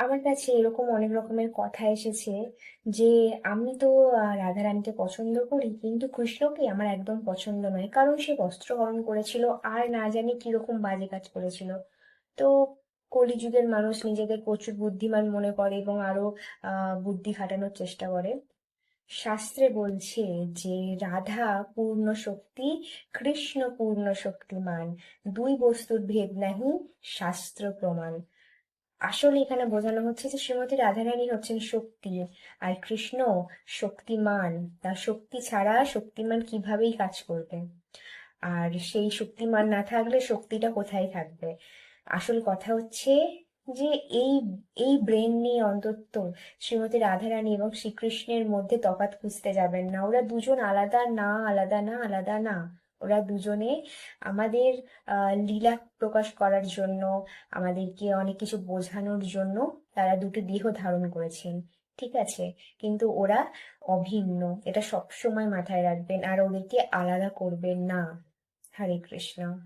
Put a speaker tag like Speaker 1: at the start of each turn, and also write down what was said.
Speaker 1: আমার কাছে এরকম অনেক রকমের কথা এসেছে যে, আমি তো রাধারানীকে পছন্দ করি, কিন্তু কৃষ্ণকে আমার একদম পছন্দ নয়। কারণ সে বস্ত্রহরণ করেছিল, আর না জানি কীরকম বাজে কাজ করেছিল। তো কলিযুগের মানুষ নিজেদের প্রচুর বুদ্ধিমান মনে করে এবং আরও বুদ্ধি খাটানোর চেষ্টা করে। শাস্ত্রে বলছে যে, রাধা পূর্ণ শক্তি, কৃষ্ণ পূর্ণ শক্তিমান। দুই বস্তুর ভেদ নাহি, শাস্ত্র প্রমাণ। আসলে এখানে বোঝানো হচ্ছে যে শ্রীমতী রাধারানী হচ্ছেন শক্তি আর কৃষ্ণ শক্তিমান। তার শক্তি ছাড়া শক্তিমান কিভাবেই কাজ করবে? আর সেই শক্তিমান না থাকলে শক্তিটা কোথায় থাকবে? আসল কথা হচ্ছে যে এই এই ব্রেন নিয়ে অন্তত শ্রীমতী রাধারানী এবং শ্রীকৃষ্ণের মধ্যে তফাৎ খুঁজতে যাবেন না। ওরা দুজন আলাদা না আলাদা না আলাদা না। ওরা দুজনে আমাদের লীলা প্রকাশ করার জন্য, আমাদেরকে অনেক কিছু বোঝানোর জন্য তারা দুটো দেহ ধারণ করেছেন, ঠিক আছে? কিন্তু ওরা অভিন্ন, এটা সবসময় মাথায় রাখবেন, আর ওদেরকে আলাদা করবেন না। হরে কৃষ্ণ।